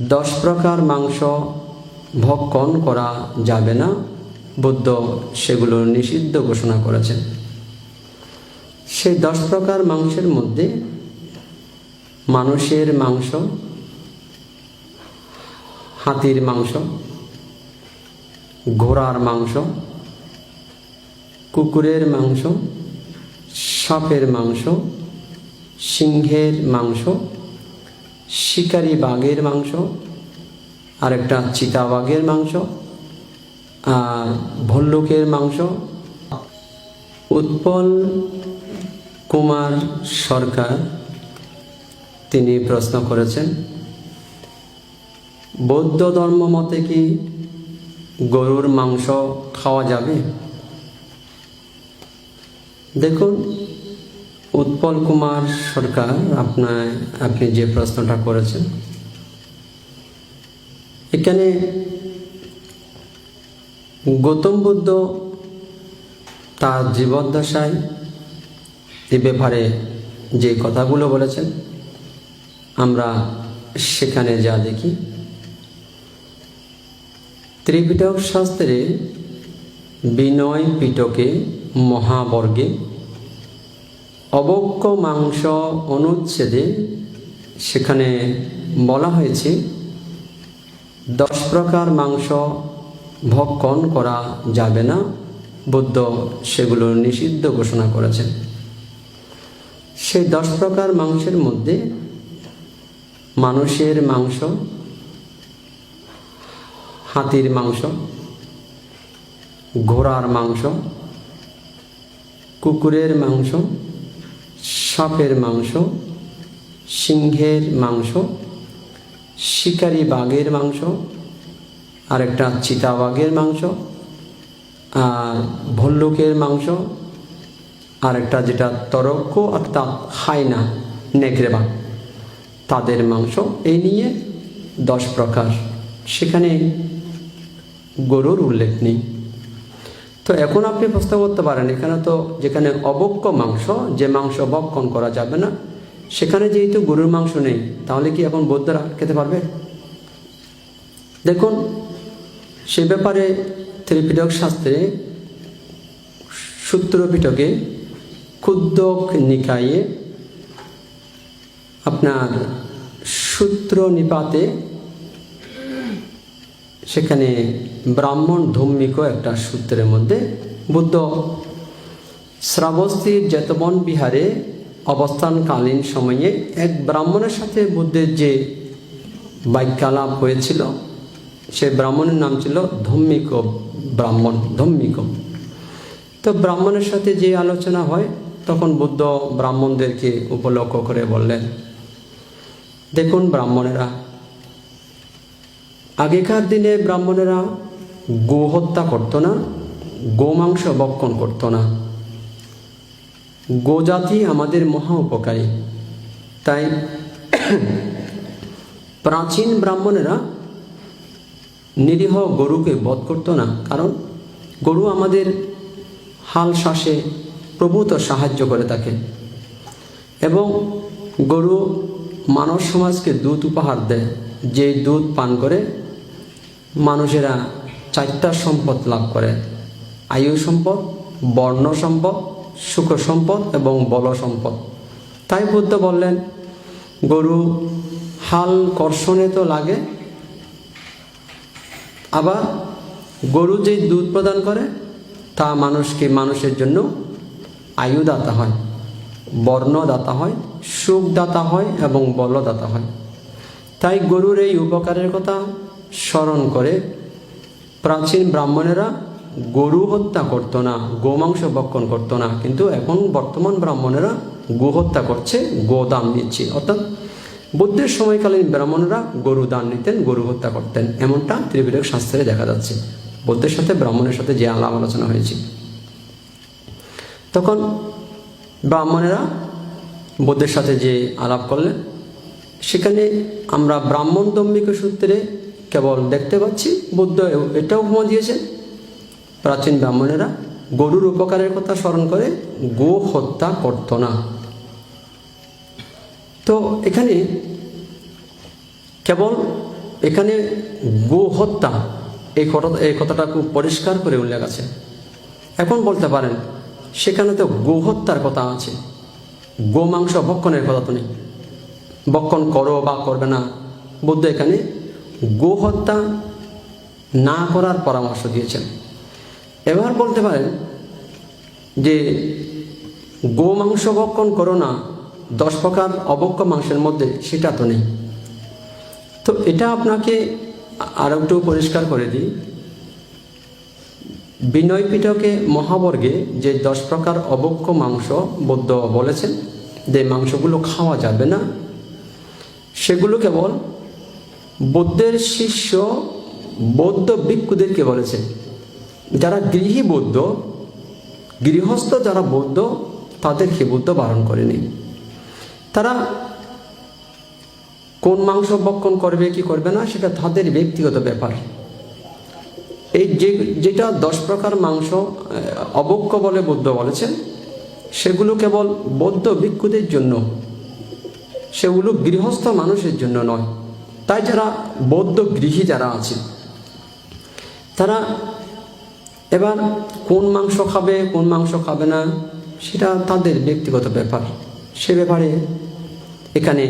দশ প্রকার মাংস ভক্ষণ করা যাবে না, বুদ্ধ সেগুলো নিষিদ্ধ ঘোষণা করেছেন। সেই দশ প্রকার মাংসের মধ্যে মানুষের মাংস, হাতির মাংস, ঘোড়ার মাংস, কুকুরের মাংস, সাপের মাংস, সিংহের মাংস শিকারি বাঘের মাংস আরেকটা চিতাবাঘের মাংস, আর ভল্লুকের মাংস। উৎপল কুমার সরকার, তিনি প্রশ্ন করেছেন, বৌদ্ধ ধর্ম মতে কি গরুর মাংস খাওয়া যাবে? দেখুন উৎপল কুমার সরকার, আপনার, আপনি যে প্রশ্নটা করেছেন, এখানে গৌতম বুদ্ধ তার জীবদ্দশায় এ ব্যাপারে যে কথাগুলো বলেছেন, আমরা সেখানে যা দেখি, ত্রিপিটক শাস্ত্রে বিনয় পিটকে মহাবর্গে অবক্ষ মাংস অনুচ্ছেদে সেখানে বলা হয়েছে, দশ প্রকার মাংস ভক্ষণ করা যাবে না, বুদ্ধ সেগুলো নিষিদ্ধ ঘোষণা করেছেন। সেই দশ প্রকার মাংসের মধ্যে মানুষের মাংস, হাতির মাংস, ঘোড়ার মাংস, কুকুরের মাংস সাপের মাংস, সিংহের মাংস, শিকারি বাঘের মাংস, আরেকটা চিতাবাঘের মাংস, আর ভল্লুকের মাংস আর একটা যেটা তরক্ষ অর্থাৎ খায় না নেকড়ে বাঘ। তাদের মাংস এই নিয়ে দশ প্রকার। সেখানে গরুর উল্লেখ নেই। তো এখন আপনি প্রশ্ন করতে পারেন, এখানে তো যেখানে অবক্ষ মাংস, যে মাংস ভক্ষণ করা যাবে না, সেখানে যেহেতু গরুর মাংস নেই, তাহলে কি এখন বৌদ্ধরা খেতে পারবে? দেখুন, সে ব্যাপারে ত্রিপিটক শাস্ত্রে সূত্র পিটকে ক্ষুদ্রক নিকায়ে আপনার সূত্র নিপাতে সেখানে ব্রাহ্মণ ধম্মিক একটা সূত্রের মধ্যে বুদ্ধ শ্রাবস্তির জেতবন বিহারে অবস্থানকালীন সময়ে এক ব্রাহ্মণের সাথে বুদ্ধের যে বাক্যালাপ হয়েছিল, সে ব্রাহ্মণের নাম ছিল ধম্মিক ব্রাহ্মণ ধম্মিক তো ব্রাহ্মণের সাথে যে আলোচনা হয়, তখন বুদ্ধ ব্রাহ্মণদেরকে উপলক্ষ করে বললেন, দেখুন ব্রাহ্মণেরা আগেকার দিনে ব্রাহ্মণেরা গো হত্যা করতো না গোমাংস বক্ষণ করতো না। গোজাতি আমাদের মহা উপকারী। তাই প্রাচীন ব্রাহ্মণেরা নিরীহ গরুকে বধ করতো না, কারণ গরু আমাদের হাল শ্বাসে প্রভূত সাহায্য করে থাকে এবং গরু মানব সমাজকে দুধ উপহার দেয়, যে দুধ পান করে মানুষেরা চারটা সম্পদ লাভ করে। আয়ু সম্পদ, বর্ণ সম্পদ, সুখ সম্পদ এবং বল সম্পদ। তাই বুদ্ধ বললেন, গরু, হাল কর্ষণে তো লাগে। আবার গরু যে দুধ প্রদান করে, তা মানুষকে মানুষের জন্য আয়ুদাতা হয়, বর্ণদাতা হয়, সুখদাতা হয় এবং বলদাতা হয়। তাই গরুর এই উপকারের কথা স্মরণ করে। প্রাচীন ব্রাহ্মণেরা গরু হত্যা করতো না, গোমাংস ভক্ষণ করতো না, কিন্তু এখন বর্তমান ব্রাহ্মণেরা গো হত্যা করছে গোদান নিচ্ছে অর্থাৎ বুদ্ধের সময়কালীন ব্রাহ্মণরা গরু দান নিতেন, গরু হত্যা করতেন, এমনটা ত্রিবিরক শাস্ত্রে দেখা যাচ্ছে। বুদ্ধের সাথে ব্রাহ্মণের সাথে যে আলাপ আলোচনা হয়েছে। তখন ব্রাহ্মণেরা বুদ্ধের সাথে যে আলাপ করলেন, সেখানে আমরা ব্রাহ্মণ দম্বিক সূত্রে কেবল দেখতে পাচ্ছি বুদ্ধ এটাও উপমা দিয়েছেন। প্রাচীন ব্রাহ্মণেরা গরুর উপকারের কথা স্মরণ করে গো হত্যা করত না। তো এখানে কেবল এখানে গো হত্যা এই কথা, এই কথাটা খুব পরিষ্কার করে উল্লেখ আছে। এখন বলতে পারেন, সেখানে তো গো হত্যার কথা আছে। গো মাংস ভক্ষণের কথা তো নেই। ভক্ষণ করো বা করবে না। বুদ্ধ এখানে গো হত্যা না করার পরামর্শ দিয়েছেন। এবার বলতে পারেন যে গো মাংস ভক্ষণ করো না, দশ প্রকার অবক্ষ মাংসের মধ্যে সেটা তো নেই। তো এটা আপনাকে আর একটু পরিষ্কার করে দিই। বিনয় পিটকে মহাবর্গে যে দশ প্রকার অবক্ষ মাংস বৌদ্ধ বলেছেন, যে মাংসগুলো খাওয়া যাবে না, সেগুলো কেবল বৌদ্ধের শিষ্য বৌদ্ধ ভিক্ষুদেরকে বলেছে, যারা গৃহী বৌদ্ধ, গৃহস্থ যারা বৌদ্ধ, তাদেরকে বুদ্ধ বারণ করেনি। তারা কোন মাংস ভক্ষণ করবে, কি করবে না, সেটা তাদের ব্যক্তিগত ব্যাপার। এই যে, যেটা দশ প্রকার মাংস অবক্ষ বলে বৌদ্ধ বলেছেন সেগুলো কেবল বৌদ্ধ ভিক্ষুদের জন্য, সেগুলো গৃহস্থ মানুষের জন্য নয়। তাই যারা বৌদ্ধ গৃহী যারা আছে তারা এবার কোন মাংস খাবে, কোন মাংস খাবে না, সেটা তাদের ব্যক্তিগত ব্যাপার। সে ব্যাপারে এখানে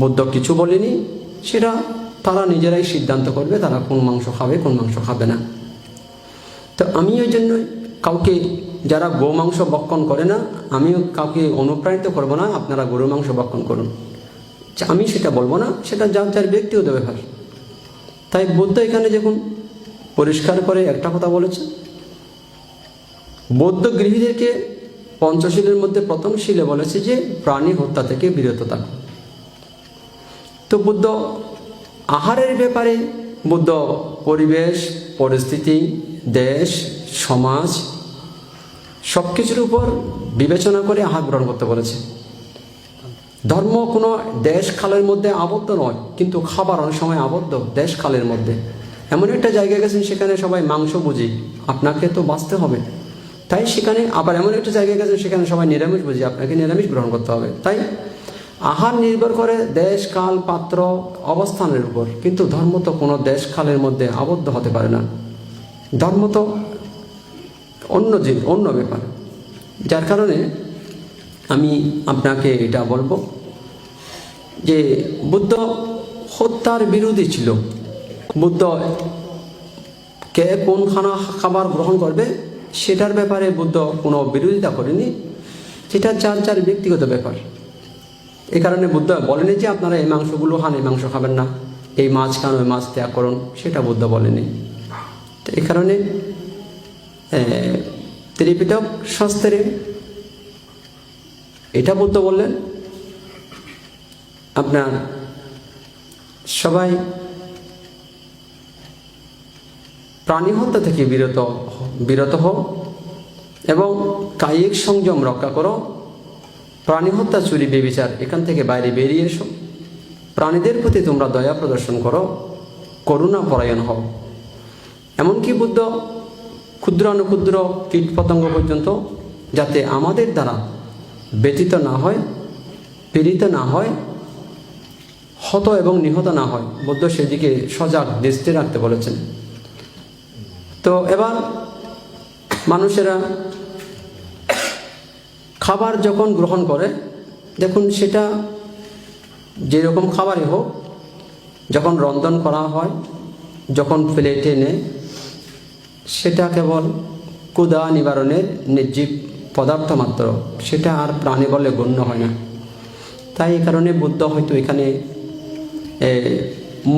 বৌদ্ধ কিছু বলেনি। সেটা তারা নিজেরাই সিদ্ধান্ত করবে তারা কোন মাংস খাবে, কোন মাংস খাবে না। তো আমি ওই জন্য কাউকে যারা গো মাংস বক্ষণ করে না, আমিও কাউকে অনুপ্রাণিত করব না, আপনারা গরু মাংস বক্ষণ করুন। আমি সেটা বলব না, সেটা যার যার ব্যক্তিগত ব্যাপার তাই বৌদ্ধ এখানে যখন পরিষ্কার করে একটা কথা বলেছে। বৌদ্ধ গৃহীদেরকে পঞ্চশীলের মধ্যে প্রথম শিলে বলেছে যে, প্রাণী হত্যা থেকে বিরত থাকো। তো বুদ্ধ আহারের ব্যাপারে, বুদ্ধ পরিবেশ, পরিস্থিতি, দেশ, সমাজ সব কিছুর উপর বিবেচনা করে আহার গ্রহণ করতে বলেছে। ধর্ম কোনো দেশ খালের মধ্যে আবদ্ধ নয়, কিন্তু খাবার অনেক সময় আবদ্ধ দেশ খালের মধ্যে। এমন একটা জায়গায় গেছেন, সেখানে সবাই মাংস বুঝি, আপনাকে তো বাঁচতে হবে। তাই সেখানে আবার এমন একটা জায়গায় গেছেন, সেখানে সবাই নিরামিষ বুঝি, আপনাকে নিরামিষ গ্রহণ করতে হবে। তাই আহার নির্ভর করে দেশ কাল পাত্র, অবস্থানের উপর। কিন্তু ধর্ম তো কোনো দেশ কালের মধ্যে আবদ্ধ হতে পারে না। ধর্ম তো অন্য জীব অন্য ব্যাপার। যার কারণে আমি আপনাকে এটা বলব যে বুদ্ধ হত্যার বিরোধী ছিল। বুদ্ধ কে কোন খানা খাবার গ্রহণ করবে, সেটার ব্যাপারে বুদ্ধ কোনো বিরোধিতা করেনি। সেটা যার যার ব্যক্তিগত ব্যাপার। এই কারণে বুদ্ধ বলেনি যে আপনারা এই মাংসগুলো খান, এই মাংস খাবেন না। এই মাছ খান, ওই মাছ ত্যাগ করুন, সেটা বুদ্ধ বলেনি। তো এই কারণে ত্রিপিটক শাস্ত্রে এটা বুদ্ধ বললেন, আপনার সবাই প্রাণী হত্যা থেকে বিরত বিরত হও এবং কায়িক সংযম রক্ষা করো। প্রাণী হত্যা চুরি, বেবিচার, এখান থেকে বাইরে বেরিয়ে এসো। প্রাণীদের প্রতি তোমরা দয়া প্রদর্শন করো, করুণা পরায়ণ হও। এমনকি বুদ্ধ ক্ষুদ্র অনুক্ষুদ্র কীট পতঙ্গ পর্যন্ত, যাতে আমাদের দ্বারা ব্যতীত না হয়, পীড়িত না হয়, হত এবং নিহত না হয়। বুদ্ধ সেদিকে সজাগ দৃষ্টি রাখতে বলেছেন। তো এবার মানুষেরা খাবার যখন গ্রহণ করে, দেখুন সেটা যেরকম খাবারই হোক, যখন রন্ধন করা হয়, যখন প্লেটে নেয়, সেটা কেবল ক্ষুদা নিবারণের নির্জীব পদার্থ মাত্র সেটা আর প্রাণী বলে গণ্য হয় না। তাই এই কারণে বুদ্ধ হয়তো এখানে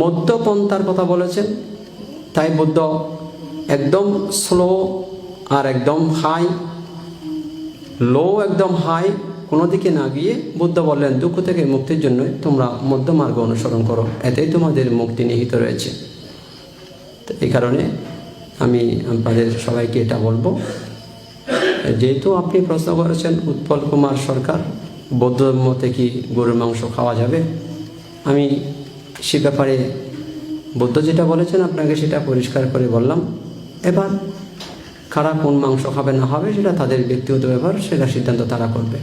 মধ্যপন্থার কথা বলেছেন। তাই বুদ্ধ একদম স্লো আর একদম হাই লো একদম হাই কোনো দিকে না গিয়ে বুদ্ধ বললেন, দুঃখ থেকে মুক্তির জন্য তোমরা মধ্যমার্গ অনুসরণ করো। এতেই তোমাদের মুক্তি নিহিত রয়েছে। তো এই কারণে আমি আপনাদের সবাইকে এটা বলব। যেহেতু আপনি প্রশ্ন করেছেন, উৎপল কুমার সরকার বৌদ্ধ মতে কি গরুর মাংস খাওয়া যাবে। আমি সে ব্যাপারে বৌদ্ধ যেটা বলেছেন, আপনাকে সেটা পরিষ্কার করে বললাম। এবার কারা কোন মাংস খাবে না হবে সেটা তাদের ব্যক্তিগত ব্যাপার, সেটা সিদ্ধান্ত তারা করবে।